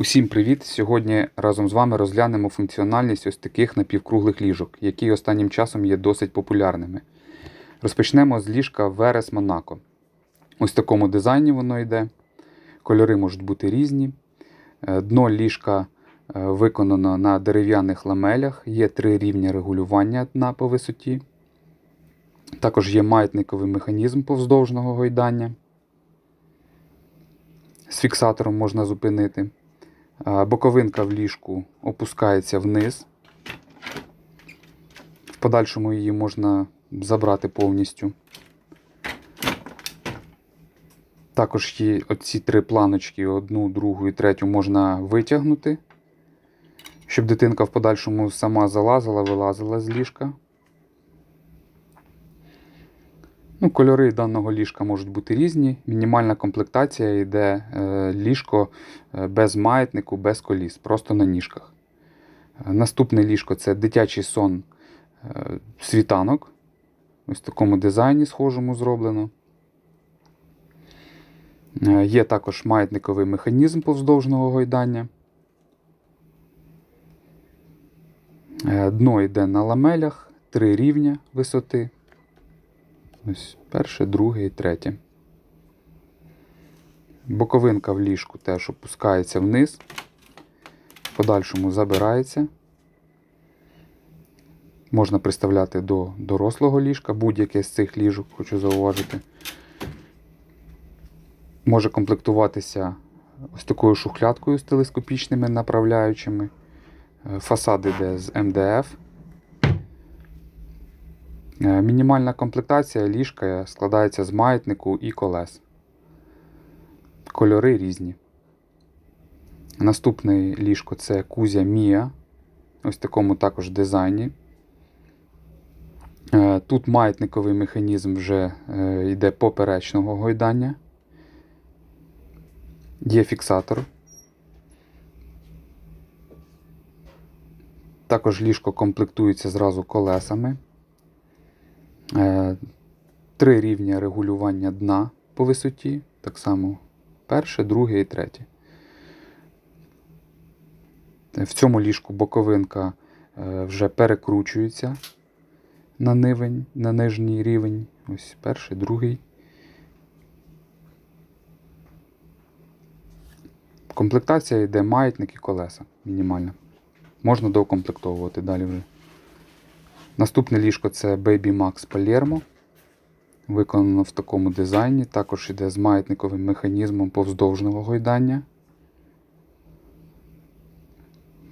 Усім привіт! Сьогодні разом з вами розглянемо функціональність ось таких напівкруглих ліжок, які останнім часом є досить популярними. Розпочнемо з ліжка Veres Monaco. Ось в такому дизайні воно йде. Кольори можуть бути різні. Е, Дно ліжка е, виконано на дерев'яних ламелях, є три рівня регулювання дна по висоті. Також є маятниковий механізм повздовжного гойдання. З фіксатором можна зупинити. Боковинка в ліжку опускається вниз. В подальшому її можна забрати повністю. Також є оці три планочки, одну, другу і третю можна витягнути, щоб дитинка в подальшому сама залазила, вилазила з ліжка. Ну, Кольори даного ліжка можуть бути різні. Мінімальна комплектація йде е, ліжко е, без маятнику, без коліс, просто на ніжках. Е, Наступне ліжко це дитячий сон світанок. Ось в такому дизайні схожому зроблено. Є також маятниковий механізм повздовжного гойдання. Дно йде на ламелях, три рівня висоти. Ось перше, друге і третє. Боковинка в ліжку теж опускається вниз, подальшому забирається. Можна приставляти до дорослого ліжка, будь-яке з цих ліжок, хочу зауважити. Може комплектуватися ось такою шухлядкою з телескопічними направляючими. Е, Фасад іде з МДФ. Е, Мінімальна комплектація ліжка складається з маятнику і колес. Кольори різні. Наступне ліжко це Кузя Мія. Ось в такому також дизайні. Е, Тут маятниковий механізм вже е, йде поперечного гойдання. Є фіксатор. Також ліжко комплектується зразу колесами. Е, Три рівня регулювання дна по висоті. Так само перше, друге і третє. В цьому ліжку боковинка е, вже перекручується на нивень, на нижній рівень. Ось перший, другий. Комплектація йде маятник і колеса мінімальна. Можна доукомплектовувати далі вже. Наступне ліжко це Baby Max Palermo. Виконано в такому дизайні. Також йде з маятниковим механізмом повздовжного гойдання.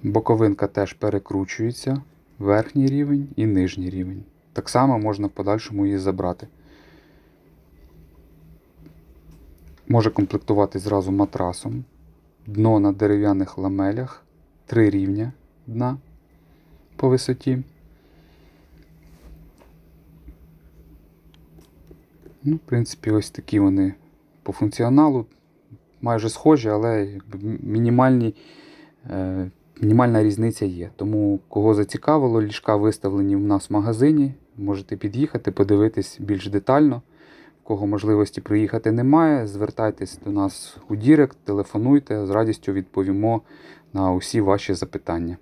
Боковинка теж перекручується, верхній рівень і нижній рівень. Так само можна в подальшому її забрати. Може комплектувати зразу матрасом. Дно на дерев'яних ламелях, три рівня дна по висоті. Ну, в принципі, ось такі вони по функціоналу майже схожі, але мінімальні, е, мінімальна різниця є. Тому, кого зацікавило, ліжка виставлені в нас в магазині. Можете під'їхати, подивитись більш детально. Кого можливості приїхати немає, звертайтесь до нас у Дірект, телефонуйте, з радістю відповімо на усі ваші запитання.